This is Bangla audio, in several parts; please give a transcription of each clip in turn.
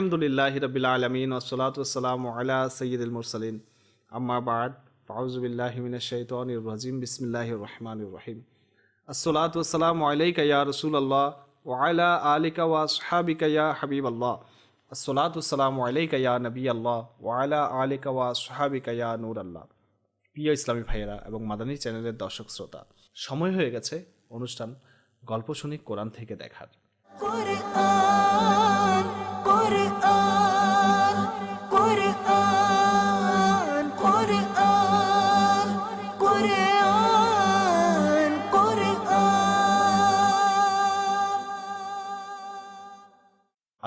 আলহামদুলিল্লাহ রবিল আলমিন ওসলাতাম আলা সৈয়দুল মুরসালিন। আম্মা বাদ ফাউজবিল্লাহমিন শৈতনির রাজিম। বিসমিল্লাহ রহমান রহিম। আসসালাত ওসালাম আলাইকা ইয়া রসুল আল্লাহ ওয়ালা আলিকা ওয়া সাহাবিকা হাবিব আল্লাহ আসসালাত ওসালাম আলাইকা ইয়া নবী আল্লাহ ওয়ালা আলিকা ওয়া সাহাবিকা নূর আল্লাহ প্রিয় ইসলামী ভাইয়েরা এবং মাদানী চ্যানেলের দর্শক শ্রোতা, সময় হয়ে গেছে অনুষ্ঠান গল্প শুনি কোরআন থেকে দেখার।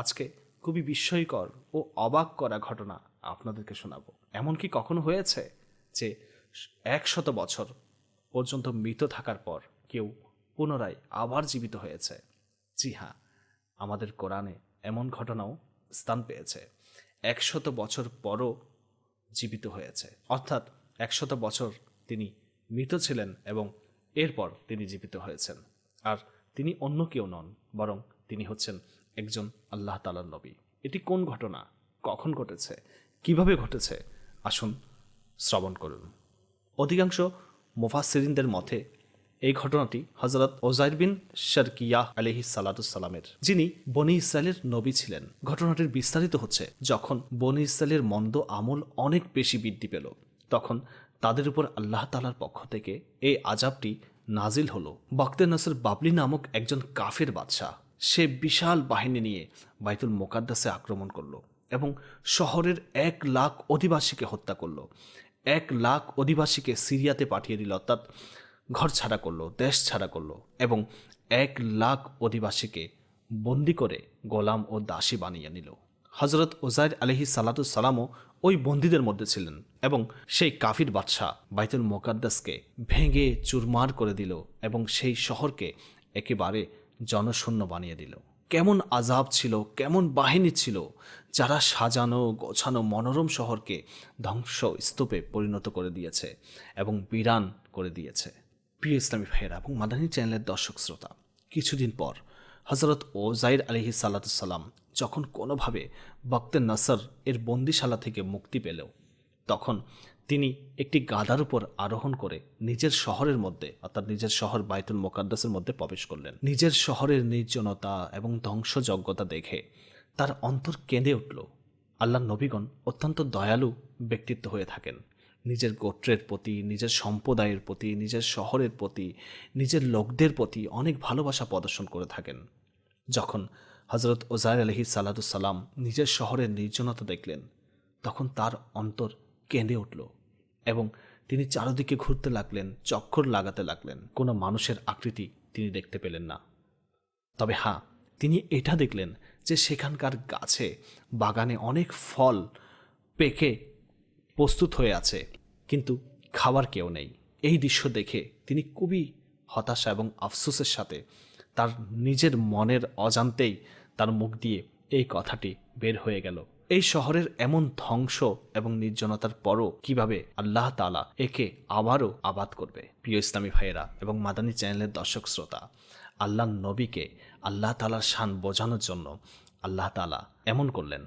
আজকে খুবই বিস্ময়কর ও অবাক করা ঘটনা আপনাদেরকে শোনাবো। এমন কি কখনো হয়েছে যে একশত বছর পর্যন্ত মৃত থাকার পর কেউ পুনরায় আবার জীবিত হয়েছে? জি হ্যাঁ আমাদের কোরআনে এমন ঘটনাও স্থান পেয়েছে। একশত বছর পরও জীবিত হয়েছে। অর্থাৎ একশত বছর তিনি মৃত ছিলেন এবং এরপর তিনি জীবিত হয়েছেন। আর তিনি অন্য কেউ নন, বরং তিনি হচ্ছেন একজন আল্লাহ তালার নবী। এটি কোন ঘটনা? কখন ঘটেছে? কীভাবে ঘটেছে? আসুন শ্রবণ করুন। অধিকাংশ মুফাসিরিনদের মতে, এই ঘটনাটি হজরত ওজাইর বিন শারকিয়াহ আলহি সালাতুসাল্লামের যিনি বনি ইসরায়েলের নবী ছিলেন। ঘটনাটির বিস্তারিত হচ্ছে, যখন বনি ইসরায়েলের মন্দ আমল অনেক বেশি বৃদ্ধি পেল, তখন তাদের উপর আল্লাহ তালার পক্ষ থেকে এই আজাবটি নাজিল হলো। বক্তে নাসর বাবলি নামক একজন কাফের বাদশাহ সে বিশাল বাহিনী নিয়ে বাইতুল মোকাদ্দাসে আক্রমণ করল এবং শহরের এক লাখ অধিবাসীকে হত্যা করল। এক লাখ অধিবাসীকে সিরিয়াতে পাঠিয়ে দিল, অর্থাৎ ঘর ছাড়া করল, দেশ ছাড়া করল এবং এক লাখ অধিবাসীকে বন্দি করে গোলাম ও দাসী বানিয়ে নিল। হজরত ওজাইর আলহি সালামও ওই বন্দীদের মধ্যে ছিলেন এবং সেই কাফির বাদশাহ বাইতুল মোকাদ্দাসকে ভেঙে চুরমার করে দিল এবং সেই শহরকে একেবারে জনশূন্য বানিয়ে দিল। কেমন আজাব ছিল, কেমন বাহিনী ছিল, যারা সাজানো, গোছানো মনোরম শহরকে ধ্বংস স্তূপে পরিণত করে দিয়েছে এবং বিরান করে দিয়েছে। প্রিয় ইসলামী ভাইয়েরা এবং মাদানী চ্যানেলের দর্শক শ্রোতা, কিছুদিন পর হজরত ওজাইর আলহি সাল্লাতুসাল্লাম যখন কোনোভাবে বক্তের নাসর এর বন্দিশালা থেকে মুক্তি পেল তখন তিনি একটি গাদার উপর আরোহণ করে নিজের শহরের মধ্যে, অর্থাৎ নিজের শহর বাইতুল মোকাদ্দাসের মধ্যে প্রবেশ করলেন। নিজের শহরের নির্জনতা এবং ধ্বংসযজ্ঞতা দেখে তার অন্তর কেঁদে উঠল। আল্লাহ নবীগণ অত্যন্ত দয়ালু ব্যক্তিত্ব হয়ে থাকেন। নিজের গোত্রের প্রতি, নিজের সম্প্রদায়ের প্রতি, নিজের শহরের প্রতি, নিজের লোকদের প্রতি অনেক ভালোবাসা প্রদর্শন করে থাকেন। যখন হজরত ওজাইর আলহি সালাদুসাল্লাম নিজের শহরের নির্জনতা দেখলেন, তখন তার অন্তর কেঁদে উঠল এবং তিনি চারদিকে ঘুরতে লাগলেন, চক্কর লাগাতে লাগলেন। কোনো মানুষের আকৃতি তিনি দেখতে পেলেন না। তবে হ্যাঁ তিনি এটা দেখলেন যে সেখানকার গাছে, বাগানে অনেক ফল পেকে প্রস্তুত হয়ে আছে, কিন্তু খাবার কেউ নেই। এই দৃশ্য দেখে তিনি খুবই হতাশা এবং আফসোসের সাথে তার নিজের মনের অজান্তেই তার মুখ দিয়ে এই কথাটি বের হয়ে গেল। এই শহরের এমন ধ্বংস এবং নির্জনতার পরও কীভাবে আল্লাহ তালা একে আবারও আবাদ করবে? প্রিয় ইসলামী ভাইয়েরা এবং মাদানী চ্যানেলের দর্শক শ্রোতা, আল্লাহ নবীকে আল্লাহ তালার শান বোঝানোর জন্য আল্লাহ তালা এমন করলেন।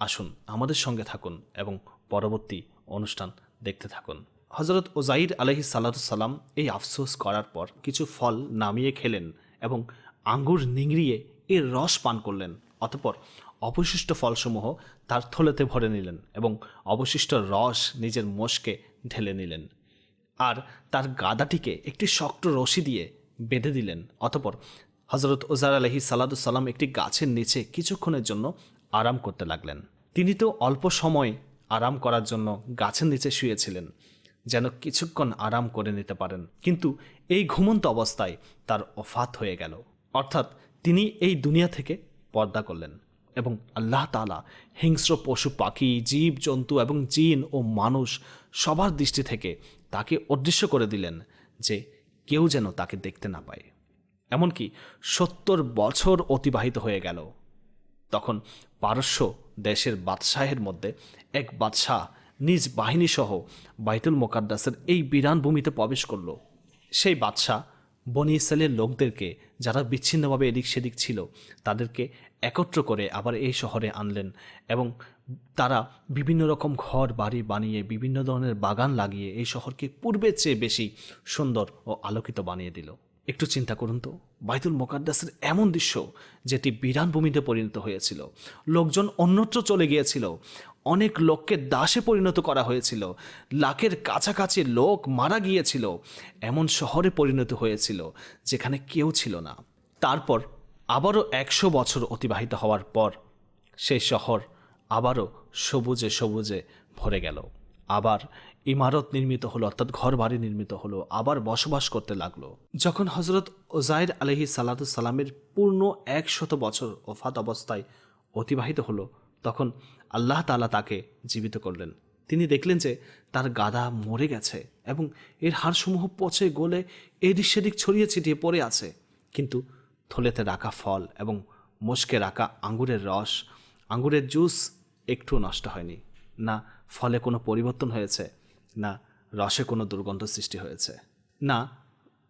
আসুন আমাদের সঙ্গে থাকুন এবং পরবর্তী অনুষ্ঠান দেখতে থাকুন। হজরত ওজাইর আলহি সাল্লাম এই আফসোস করার পর কিছু ফল নামিয়ে খেলেন এবং আঙ্গুর নিংড়িয়ে এর রস পান করলেন। অতপর অবশিষ্ট ফলসমূহ তার থলেতে ভরে নিলেন এবং অবশিষ্ট রস নিজের মোষকে ঢেলে নিলেন। আর তার গাদাটিকে একটি শক্ত রশি দিয়ে বেঁধে দিলেন। অতপর হজরত ওজার আলহি সাল্লাম একটি গাছের নিচে কিছুক্ষণের জন্য আরাম করতে লাগলেন। তিনি তো অল্প সময় আরাম করার জন্য গাছের নিচে শুয়েছিলেন, যেন কিছুক্ষণ আরাম করে নিতে পারেন। কিন্তু এই ঘুমন্ত অবস্থায় তার অফাত হয়ে গেল। অর্থাৎ তিনি এই দুনিয়া থেকে পর্দা করলেন। এবং আল্লাহ তালা হিংস্র পশু পাখি, জীব, জন্তু এবং জিন ও মানুষ সবার দৃষ্টি থেকে তাকে অদৃশ্য করে দিলেন যে কেউ যেন তাকে দেখতে না পায়। এমনকি সত্তর বছর অতিবাহিত হয়ে গেল। তখন পারস্য দেশের বাদশাহের মধ্যে এক বাদশাহ নিজ বাহিনী সহ বাইতুল মোকাদ্দাসের এই বিরান ভূমিতে প্রবেশ করল। সেই বাদশাহ বনি ইসরায়েলের লোকদেরকে যারা বিচ্ছিন্নভাবে এদিক সেদিক ছিল, তাদেরকে একত্র করে আবার এই শহরে আনলেন এবং তারা বিভিন্ন রকম ঘর, বাড়ি বানিয়ে, বিভিন্ন ধরনের বাগান লাগিয়ে এই শহরকে পূর্বের চেয়ে বেশি সুন্দর ও আলোকিত বানিয়ে দিল। একটু চিন্তা করুন তো, বাইতুল মোকাদ্দাসের এমন দৃশ্য যেটি বিরান ভূমিতে পরিণত হয়েছিল। লোকজন অন্যত্র চলে গিয়েছিল। অনেক লোককে দাসে পরিণত করা হয়েছিল। লাখের কাছাকাছি লোক মারা গিয়েছিল। এমন শহরে পরিণত হয়েছিল যেখানে কেউ ছিল না। তারপর আবারও একশো বছর অতিবাহিত হওয়ার পর সেই শহর আবারও সবুজে সবুজে ভরে গেল। আবার ইমারত নির্মিত হলো, অর্থাৎ ঘর বাড়ি নির্মিত হলো, আবার বসবাস করতে লাগল। যখন হজরত ওজাইর আলহি সালামের পূর্ণ একশত বছর ওফাত অবস্থায় অতিবাহিত হলো, তখন আল্লাহ তালা তাকে জীবিত করলেন। তিনি দেখলেন যে তার গাদা মরে গেছে এবং এর হাড়সমূহ পচে গলে এদিক সেদিক ছড়িয়ে ছিটিয়ে পড়ে আছে। কিন্তু থলেতে রাখা ফল এবং মুশকে রাখা আঙ্গুরের রস। আঙ্গুরের জুস একটু নষ্ট হয়নি। না, ফলে কোনো পরিবর্তন হয়েছে। না, রসে কোনো দুর্গন্ধ সৃষ্টি হয়েছে। না,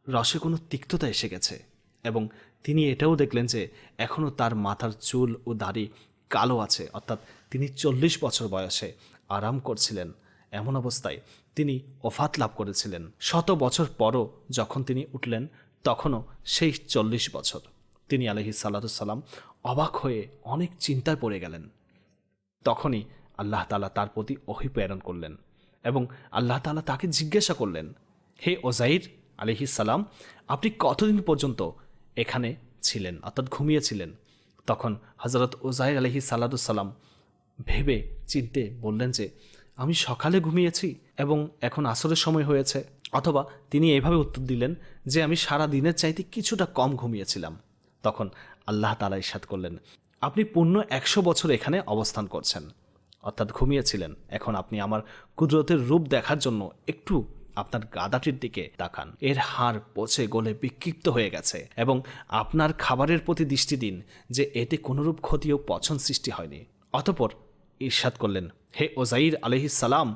রসে কোনো তিক্ততা এসে গেছে। এবং তিনি এটাও দেখলেন যে এখনও তার মাথার চুল ও দাড়ি কালো আছে। অর্থাৎ তিনি চল্লিশ বছর বয়সে আরাম করছিলেন। এমন অবস্থায় তিনি ওফাত লাভ করেছিলেন। শত বছর পরও যখন তিনি উঠলেন তখনও সেই চল্লিশ বছর। তিনি আলহি সাল্লাম অবাক হয়ে অনেক চিন্তায় পড়ে গেলেন। তখনই আল্লাহ তালা তার প্রতি অহি প্রেরণ করলেন এবং আল্লাহ তালা তাকে জিজ্ঞাসা করলেন, হে ওজাইর আলিহিস সালাম, আপনি কতদিন পর্যন্ত এখানে ছিলেন? অর্থাৎ ঘুমিয়েছিলেন? তখন হজরত ওজাইর আলহি সাল্লাম ভেবে চিনতে বললেন যে, আমি সকালে ঘুমিয়েছি এবং এখন আসরের সময় হয়েছে। অথবা তিনি এভাবে উত্তর দিলেন যে আমি সারা দিনের চাইতে কিছুটা কম ঘুমিয়েছিলাম। তখন আল্লাহ তালা ইসাদ করলেন, আপনি পূর্ণ একশো বছর এখানে অবস্থান করছেন। অর্থাৎ ঘুমিয়েছিলেন। এখন আপনি আমার কুদরতের রূপ দেখার জন্য একটু আপনার গাদাটির দিকে তাকান। এর হাড় পচে গলে বিক্ষিপ্ত হয়ে গেছে এবং আপনার খাবারের প্রতি দৃষ্টি দিন যে এতে কোনোরূপ ক্ষতি ও পছন্দ সৃষ্টি হয়নি। অতপর ঈর্ষাদ করলেন, হে ওজাইর আলহিস সালাম,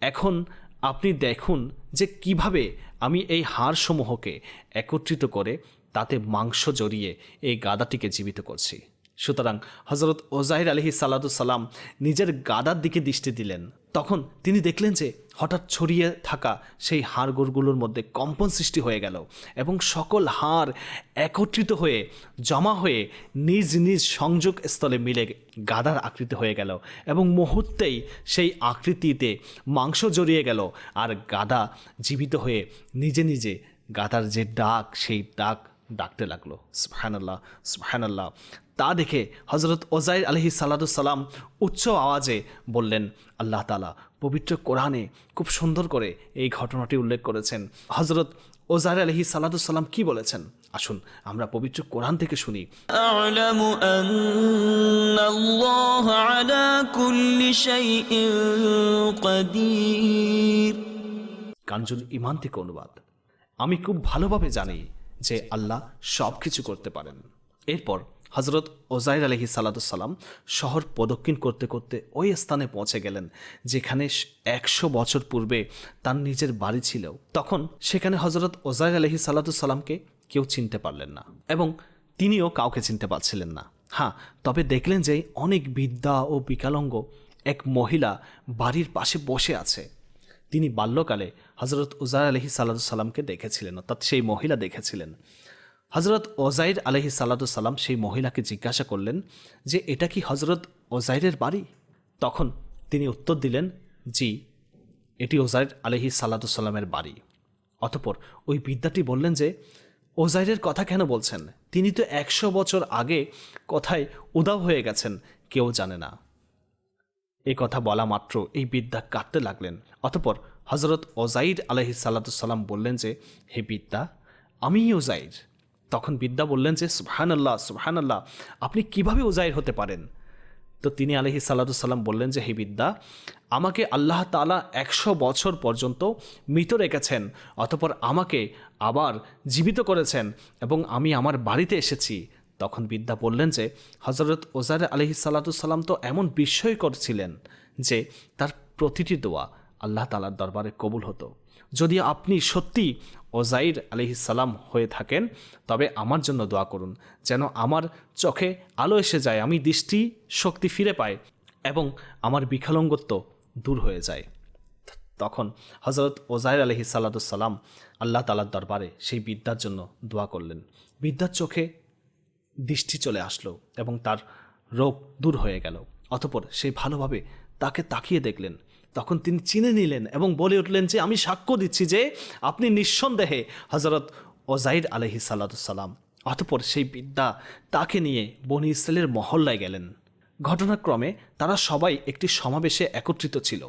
এখন আপনি দেখুন যে কীভাবে আমি এই হাড়সমূহকে একত্রিত করে তাতে মাংস জড়িয়ে এই গাদাটিকে জীবিত করছি। সুতরাং হজরত ওজাহির আলহি সালাম নিজের গাদার দিকে দৃষ্টি দিলেন। তখন তিনি দেখলেন যে হঠাৎ ছড়িয়ে থাকা সেই হাড়গোড়গুলোর মধ্যে কম্পন সৃষ্টি হয়ে গেল এবং সকল হাড় একত্রিত হয়ে, জমা হয়ে নিজ নিজ সংযোগ স্থলে মিলে গাদার আকৃতি হয়ে গেল এবং মুহূর্তেই সেই আকৃতিতে মাংস জড়িয়ে গেল আর গাদা জীবিত হয়ে নিজে নিজে গাদার যে ডাক সেই ডাক ডাকতে লাগল। সুবহানাল্লাহ সুবহানাল্লাহ। তা দেখে হজরত ওজাইর আলহি সালাম উচ্চ আওয়াজে বললেন আল্লাহ তালা পবিত্র কোরআনে খুব সুন্দর করে এই ঘটনাটি উল্লেখ করেছেন। হজরত ওজার আলহি সালাম কি বলেছেন? আসুন আমরা পবিত্র কোরআন থেকে শুনি। কাঞ্জুল ইমান থেকে অনুবাদ। আমি খুব ভালোভাবে জানি যে আল্লাহ সব কিছু করতে পারেন। এরপর হজরত ওজাইর আলহি সালাম শহর প্রদক্ষিণ করতে করতে ওই স্থানে পৌঁছে গেলেন, যেখানে একশো বছর পূর্বে তার নিজের বাড়ি ছিল। তখন সেখানে হজরত ওজাইর আলহি সালামকে কেউ চিনতে পারলেন না এবং তিনিও কাউকে চিনতে পারছিলেন না। হ্যাঁ তবে দেখলেন যে অনেক বিদ্যা ও বিকালঙ্গ এক মহিলা বাড়ির পাশে বসে আছে। তিনি বাল্যকালে হজরত উজার আলহি সাল্লামকে দেখেছিলেন, অর্থাৎ সেই মহিলা দেখেছিলেন। হজরত ওজাইর আলহি সাল্লাম সেই মহিলাকে জিজ্ঞাসা করলেন যে, এটা কি হজরত ওজাইরের বাড়ি? তখন তিনি উত্তর দিলেন, জি, এটি ওজাইর আলহি সাল্লামের বাড়ি। অতপর ওই বিদ্যাটি বললেন যে ওজাইরের কথা কেন বলছেন? তিনি তো একশো বছর আগে কথায় উদাও হয়ে গেছেন, কেউ জানে না। এই কথা বলা মাত্র এই বিদ্যা কাটতে লাগলেন। অতপর হজরত ওজাইর আলহি সাল্লাম বললেন যে, হে বিদ্যা আমি ওজাইর তখন বিদ্যা বললেন যে সুবহান আল্লাহ সুবহান আল্লাহ আপনি কীভাবে ওজাইর হতে পারেন? তো তিনি আলহি সাল্লাম বললেন যে, হে বিদ্যা, আমাকে আল্লাহ তালা একশো বছর পর্যন্ত মৃত রেখেছেন, অতপর আমাকে আবার জীবিত করেছেন এবং আমি আমার বাড়িতে এসেছি। তখন বিদ্যা বললেন যে হজরত ওজার আলহি সাল্লাম তো এমন বিস্ময় করছিলেন যে, তার প্রতিটি দোয়া আল্লাহ তালার দরবারে কবুল হতো। যদি আপনি সত্যি ওজাইর আলহিসাল্লাম হয়ে থাকেন, তবে আমার জন্য দোয়া করুন, যেন আমার চোখে আলো এসে যায়, আমি দৃষ্টি শক্তি ফিরে পাই এবং আমার বিকলাঙ্গত্ব দূর হয়ে যায়। তখন হজরত ওজাইর আলহি সাল্লাতুসাল্লাম আল্লাহ তালার দরবারে সেই বিদ্যার জন্য দোয়া করলেন। বিদ্যার চোখে দৃষ্টি চলে আসলো এবং তার রোগ দূর হয়ে গেল। অতপর সে ভালোভাবে তাকে তাকিয়ে দেখলেন। তখন তিনি চিনে নিলেন এবং বলে উঠলেন যে, আমি সাক্ষ্য দিচ্ছি যে আপনি নিঃসন্দেহে হজরত ওজাইর আলহি সাল্লাতুসাল্লাম অতপর সেই বিদ্যা তাকে নিয়ে বনি ইসরায়েলের মহল্লায় গেলেন। ঘটনাক্রমে তারা সবাই একটি সমাবেশে একত্রিত ছিল।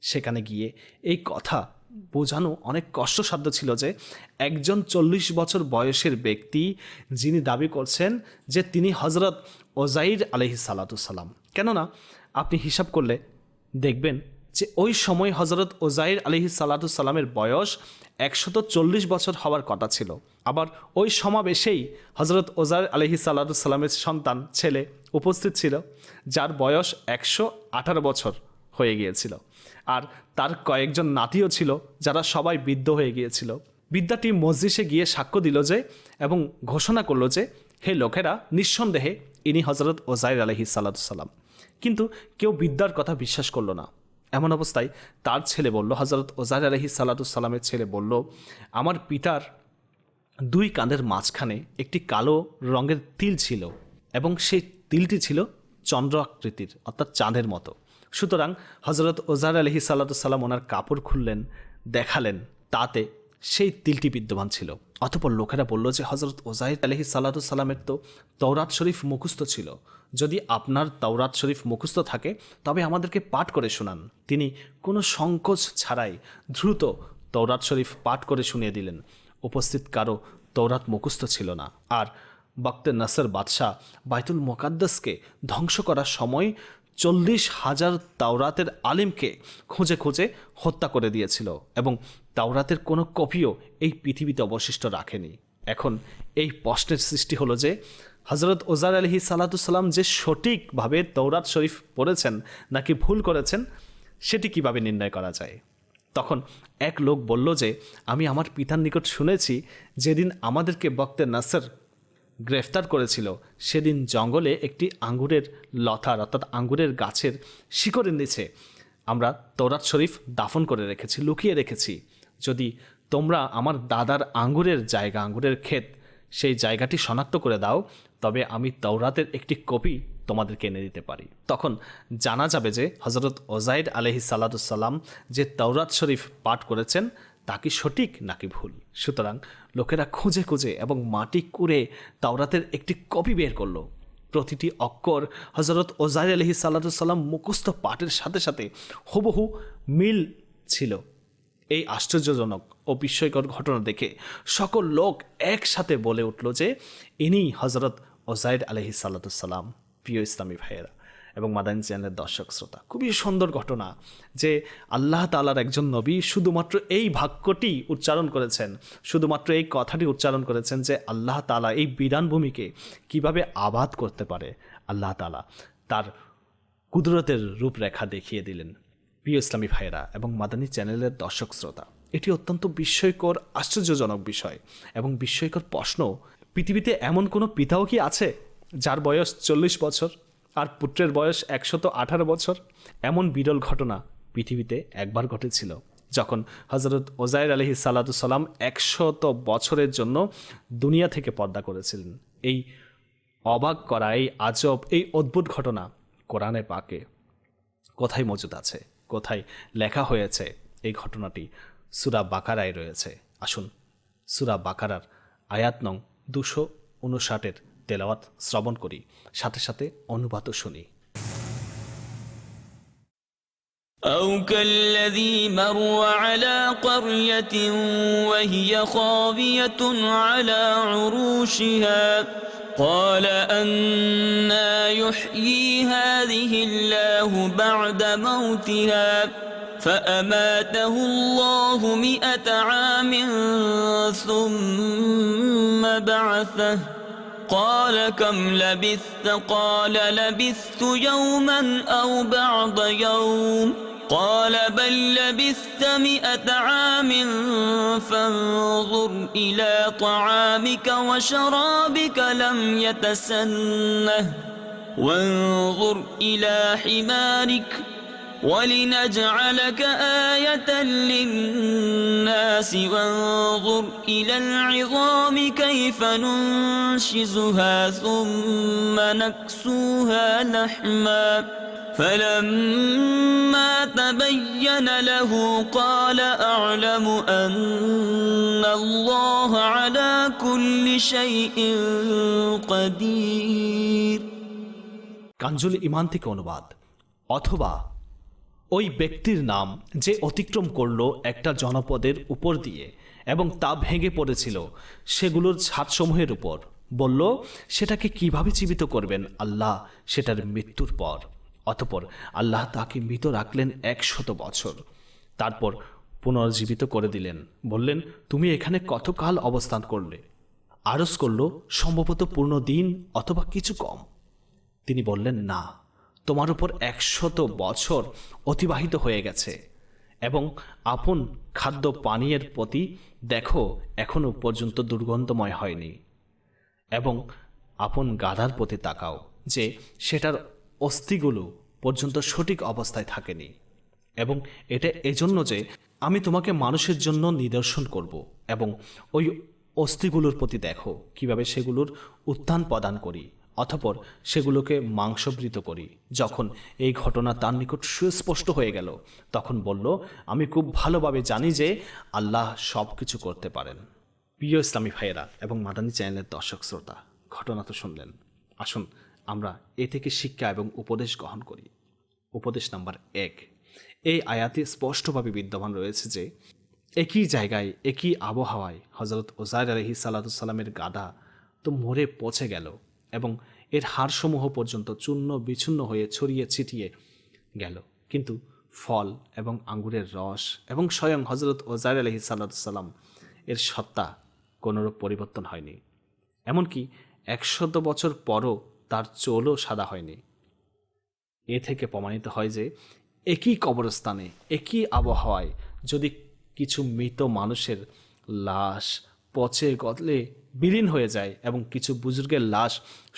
সেখানে গিয়ে এই কথা বোঝানো অনেক কষ্টসাধ্য ছিল যে একজন চল্লিশ বছর বয়সের ব্যক্তি যিনি দাবি করছেন যে তিনি হজরত ওজাইর আলহি সালাতুসাল্লাম কেননা আপনি হিসাব করলে দেখবেন যে ওই সময় হজরত ওজাইর আলহি সালাতুসাল্লামের বয়স একশত চল্লিশ বছর হওয়ার কথা ছিল। আবার ওই সমাবেশেই হজরত ওজাইর আলহি সালাতুসাল্লামের সন্তান, ছেলে উপস্থিত ছিল, যার বয়স একশো আঠারো বছর হয়ে গিয়েছিল। আর তার কয়েকজন নাতিও ছিল, যারা সবাই বৃদ্ধ হয়ে গিয়েছিল। বিদ্যাটি মসজিষে গিয়ে সাক্ষ্য দিল যে এবং ঘোষণা করল যে, হে লোকেরা, নিঃসন্দেহে ইনি হজরত ওজাইর আলহি সাল্লাম কিন্তু কেউ বিদ্যার কথা বিশ্বাস করল না। এমন অবস্থায় তার ছেলে বলল হজরত ওজাইর আলহি সাল্লাতুসাল্লামের ছেলে বলল, আমার পিতার দুই কাঁধের মাঝখানে একটি কালো রঙের তিল ছিল এবং সেই তিলটি ছিল চন্দ্র আকৃতির, অর্থাৎ চাঁদের মতো। সুতরাং হজরত ওজার আলহি সাল্লাম ওনার কাপড় খুললেন, দেখালেন, তাতে সেই তিলটি বিদ্যমান ছিল। অতপর লোকেরা বলল যে হজরত ওজাহিদ আলহি সাল্লামের তো তৌরাত শরীফ মুখস্থ ছিল। যদি আপনার তৌরাত শরীফ মুখস্থ থাকে, তবে আমাদেরকে পাঠ করে শোনান। তিনি কোনো সংকোচ ছাড়াই দ্রুত তৌরাত শরীফ পাঠ করে শুনিয়ে দিলেন। উপস্থিত কারও তৌরাত মুখস্থ ছিল না। আর বক্তে নাসর বাদশাহ বাইতুল মোকাদ্দাসকে ধ্বংস করার সময় চল্লিশ হাজার তাওরাতের আলিমকে খুঁজে খুঁজে হত্যা করে দিয়েছিল এবং তাওরাতের কোনো কপিও এই পৃথিবীতে অবশিষ্ট রাখেনি। এখন এই প্রশ্নের সৃষ্টি হলো যে হজরত ওজার আলহি সালাতুসাল্লাম যে সঠিকভাবে তৌরাত শরীফ পড়েছেন নাকি ভুল করেছেন, সেটি কীভাবে নির্ণয় করা যায়? তখন এক লোক বলল যে, আমি আমার পিতার নিকট শুনেছি, যেদিন আমাদেরকে বক্তে নাসর গ্রেফতার করেছিল। সেদিন জঙ্গলে একটি আঙ্গুরের লতার, অর্থাৎ আঙ্গুরের গাছের শিকড়ের নিচে আমরা তৌরাত শরীফ দাফন করে রেখেছি, লুকিয়ে রেখেছি। যদি তোমরা আমার দাদার আঙ্গুরের জায়গা, আঙ্গুরের ক্ষেত, সেই জায়গাটি শনাক্ত করে দাও, তবে আমি তৌরাতের একটি কপি তোমাদেরকে এনে দিতে পারি। তখন জানা যাবে যে হজরত ওজাইদ আলহি সাল্লাতুসাল্লাম যে তৌরাত শরীফ পাঠ করেছেন তা কি সঠিক নাকি ভুল? সুতরাং লোকেরা খুঁজে খুঁজে এবং মাটি কুড়ে তাওরাতের একটি কপি বের করল। প্রতিটি অক্ষর হজরত ওজাইর আলহি সাল্লাতুসাল্লাম মুখস্থ পাঠের সাথে সাথে হুবহু মিল ছিল। এই আশ্চর্যজনক ও বিস্ময়কর ঘটনা দেখে সকল লোক একসাথে বলে উঠল যে ইনি হজরত ওজাইদ আলহি সাল্লাতুসাল্লাম প্রিয় ইসলামী ভাইয়েরা এবং মাদানী চ্যানেলের দর্শক শ্রোতা। খুবই সুন্দর ঘটনা যে আল্লাহ তালার একজন নবী শুধুমাত্র এই বাক্যটি উচ্চারণ করেছেন, শুধুমাত্র এই কথাটি উচ্চারণ করেছেন যে আল্লাহ তালা এই বিরান ভূমিকে কীভাবে আবাদ করতে পারে আল্লাহ তালা তার কুদরতের রূপরেখা দেখিয়ে দিলেন। প্রিয় ইসলামী ভাইয়েরা এবং মাদানী চ্যানেলের দর্শক শ্রোতা, এটি অত্যন্ত বিস্ময়কর, আশ্চর্যজনক বিষয় এবং বিস্ময়কর প্রশ্ন, পৃথিবীতে এমন কোনো পিতাও কি আছে যার বয়স চল্লিশ বছর? আর পুত্রের বয়স একশত আঠারো বছর, এমন বিরল ঘটনা পৃথিবীতে একবার ঘটেছিল, যখন হজরত ওজাইর আলহি সাল্লাতুসাল্লাম একশত বছরের জন্য দুনিয়া থেকে পর্দা করেছিলেন। এই অবাক করা এই আজব, এই অদ্ভুত ঘটনা কোরআনে পাকে। কোথায় মজুদ আছে? কোথায় লেখা হয়েছে এই ঘটনাটি? সুরা বাকারায় রয়েছে। আসুন, সুরা বাকারার আয়াত নং দুশো উনষাটের তেলাওয়াত শ্রবণ করি সাথে সাথে অনুবাদও শুনি أو كالذي مر على قرية وهي خاوية على عروشها قال أنا يحيي هذه الله بعد موتها فأماته الله مئة عام ثم بعثه قال كم لبثت؟ قال لبثت يوما أو بعض يوم. قال بل لبثت مئة عام فانظر إلى طعامك وشرابك لم يتسنه. وانظر إلى حمارك ولنجعلك آية للناس وانظر إلى العظام كيف ننشزها ثم نكسوها لحما فلما تبين له قال أعلم أن الله على كل شيء قدير কাঞ্জুল ইমান থেকে অনুবাদ অথবা ওই ব্যক্তির নাম যে অতিক্রম করল একটা জনপদের উপর দিয়ে এবং তা ভেঙে পড়েছিল, সেগুলোর ছাদসমূহের উপর। বলল, সেটাকে কীভাবে জীবিত করবেন আল্লাহ? সেটার মৃত্যুর পর। অতপর আল্লাহ তাকে মৃত রাখলেন একশত বছর। তারপর পুনর্জীবিত করে দিলেন। বললেন, তুমি এখানে কতকাল অবস্থান করলে? আরজ করল, সম্ভবত পূর্ণ দিন অথবা কিছু কম। তিনি বললেন, না। তোমার উপর একশত বছর অতিবাহিত হয়ে গেছে এবং আপন খাদ্য পানীয়ের প্রতি দেখো এখনও পর্যন্ত দুর্গন্ধময় হয়নি। এবং আপন গাধার প্রতি তাকাও যে সেটার অস্থিগুলো পর্যন্ত সঠিক অবস্থায় থাকেনি। এবং এটা এজন্য যে আমি তোমাকে মানুষের জন্য নিদর্শন করব এবং ওই অস্থিগুলোর প্রতি দেখো, কীভাবে সেগুলোর উত্থান প্রদান করি। অতপর সেগুলোকে মাংসবৃত করি। যখন এই ঘটনা তার নিকট সুস্পষ্ট হয়ে গেল, তখন বলল, আমি খুব ভালোভাবে জানি যে আল্লাহ সব কিছু করতে পারেন। প্রিয় ইসলামী ভাইয়েরা এবং মাদানী চ্যানেলের দর্শক শ্রোতা, ঘটনা তো শুনলেন। আসুন আমরা এ থেকে শিক্ষা এবং উপদেশ গ্রহণ করি। উপদেশ নাম্বার এক, এই আয়াতে স্পষ্টভাবে বিদ্যমান রয়েছে যে একই জায়গায়, একই আবহাওয়ায় হজরত ওজাইর আলহি সাল্লাতুসাল্লামের গাদা তো মরে পচে গেল। এবং এর হাড়সমূহ পর্যন্ত চূর্ণ বিচ্ছিন্ন হয়ে ছড়িয়ে ছিটিয়ে গেল। কিন্তু ফল এবং আঙ্গুরের রস এবং স্বয়ং হজরত ওজাইর আলহি সাল্লাতুসাল্লাম এর সত্তা কোনোরূপ পরিবর্তন হয়নি। এমনকি একশত বছর পরও তার চোলও সাদা হয়নি। এ থেকে প্রমাণিত হয় যে একই কবরস্থানে, একই আবহাওয়ায় যদি কিছু মৃত মানুষের লাশ পচে গদলে বিলীন হয়ে যায় এবং কিছু বুজুর্গের লাশ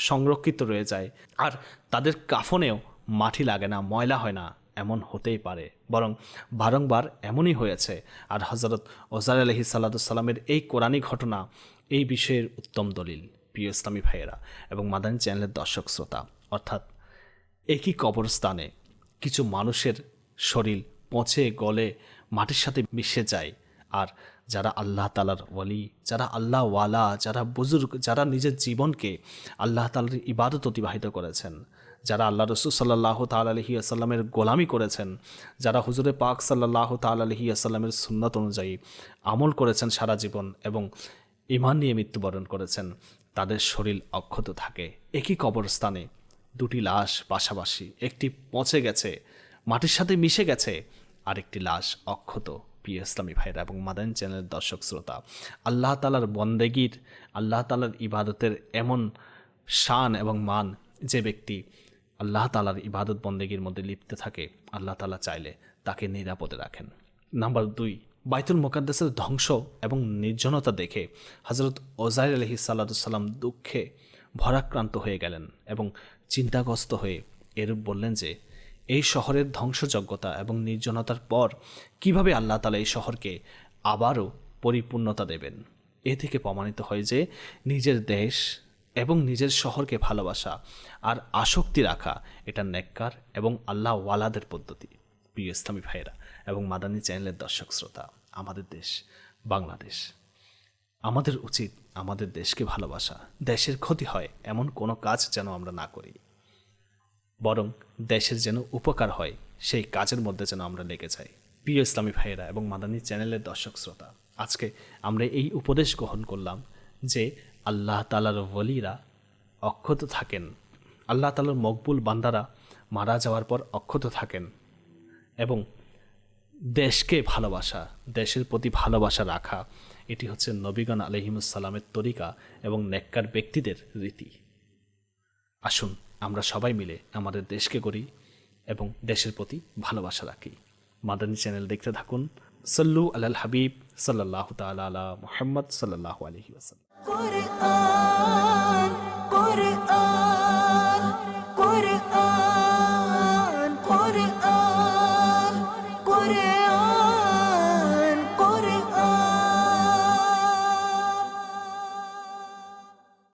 সংরক্ষিত রয়ে যায়। আর তাদের কাফনেও মাটি লাগে না, ময়লা হয় না, এমন হতেই পারে। বরং বারংবার এমনই হয়েছে। আর হজরত ওজার আলহি সাল্লামের এই কোরআনী ঘটনা এই বিষয়ের উত্তম দলিল। প্রিয় ইসলামী ভাইয়েরা এবং মাদানী চ্যানেলের দর্শক শ্রোতা, অর্থাৎ একই কবরস্থানে কিছু মানুষের শরীর পচে গলে মাটির সাথে মিশে যায়। আর যারা আল্লাহ তালার ওয়ালি, যারা আল্লাহ ওয়ালা, যারা বুজুর্গ, যারা নিজের জীবনকে আল্লাহ তালার ইবাদত অতিবাহিত করেছেন, যারা আল্লাহ রসুল সাল্লাহ তাল আলহি আসাল্লামের গোলামি করেছেন, যারা হুজুরে পাক সাল্লাহ তাল আলহি আসাল্লামের সুন্নত অনুযায়ী আমল করেছেন সারা জীবন এবং ইমান নিয়ে মৃত্যুবরণ করেছেন, তাদের শরীর অক্ষত থাকে। একই কবরস্থানে দুটি লাশ পাশাপাশি একটি পচে গেছে, মাটির সাথে মিশে গেছে, আরেকটি লাশ অক্ষত। প্রিয় ইসলামী ভাইরা এবং মাদান চ্যানেলের দর্শক শ্রোতা, আল্লাহ তালার বন্দেগীর, আল্লাহ তালার ইবাদতের এমন শান এবং মান যে ব্যক্তি আল্লাহ তালার ইবাদত বন্দেগীর মধ্যে লিপ্ত থাকে, আল্লাহ তালা চাইলে তাকে নিরাপদে রাখেন। নাম্বার দুই, বাইতুল মোকাদ্দাসের ধ্বংস এবং নির্জনতা দেখে হজরত ওজাইর আলহি সাল্লাম দুঃখে ভরাক্রান্ত হয়ে গেলেন এবং চিন্তাগ্রস্ত হয়ে এরূপ বললেন যে এই শহরের ধ্বংসযোগ্যতা এবং নির্জনতার পর কীভাবে আল্লাহ তালা এই শহরকে আবারও পরিপূর্ণতা দেবেন? এ থেকে প্রমাণিত হয় যে নিজের দেশ এবং নিজের শহরকে ভালোবাসা আর আসক্তি রাখা এটা নেককার এবং আল্লাহ ওয়ালাদের পদ্ধতি। প্রিয় ইসলামী ভাইয়েরা এবং মাদানী চ্যানেলের দর্শক শ্রোতা, আমাদের দেশ বাংলাদেশ। আমাদের উচিত আমাদের দেশকে ভালোবাসা। দেশের ক্ষতি হয় এমন কোনো কাজ যেন আমরা না করি। বরং দেশের যেন উপকার হয়, সেই কাজের মধ্যে যেন আমরা লেগে যাই। প্রিয় ইসলামী ভাইয়েরা এবং মাদানী চ্যানেলের দর্শক শ্রোতা, আজকে আমরা এই উপদেশ গ্রহণ করলাম যে আল্লাহ তালার বলিরা অক্ষত থাকেন। আল্লাহ তালার মকবুল বান্দারা মারা যাওয়ার পর অক্ষত থাকেন এবং দেশকে ভালোবাসা, দেশের প্রতি ভালোবাসা রাখা, এটি হচ্ছে নবীগণ আলহিমুসাল্লামের তরিকা এবং নেককার ব্যক্তিদের রীতি। আসুন আমরা সবাই মিলে আমাদের দেশকে করি এবং দেশের প্রতি ভালোবাসা রাখি। মাদানী চ্যানেল দেখতে থাকুন। সল্লু আলাল হাবিব সাল্লাহ তালা আলা মোহাম্মদ সাল্লাহ আলহি